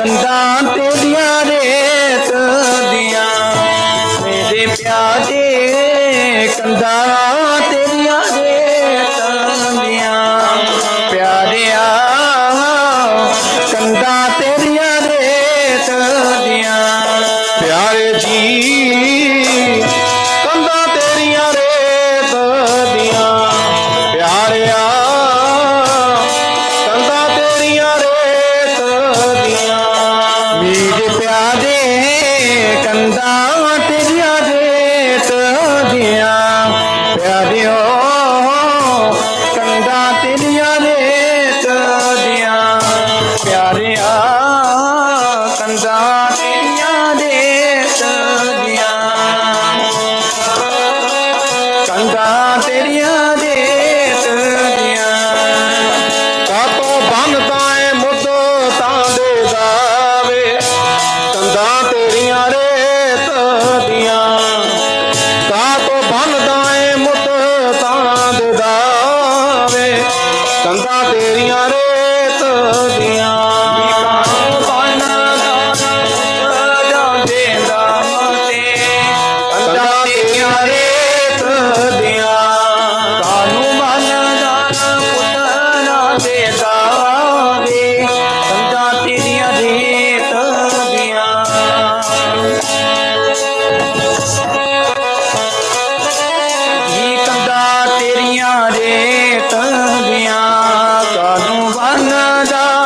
ਕੰਦਾਂ ਤੇਰੀਆਂ ਰੇਤ ਦੀਆਂ, ਮੇਰੇ ਪਿਆਰੇ ਕੰਦਾਂ ਤੇਰੀਆਂ ਰੇਤ ਦੀਆਂ ਪਿਆਰਿਆ ਕੰਦਾਂ ਤੇਰੀਆਂ ਰੇਤ ਦੀਆਂ, ਪਿਆਰੇ ਜੀ ਕੰਦਾ জানাজা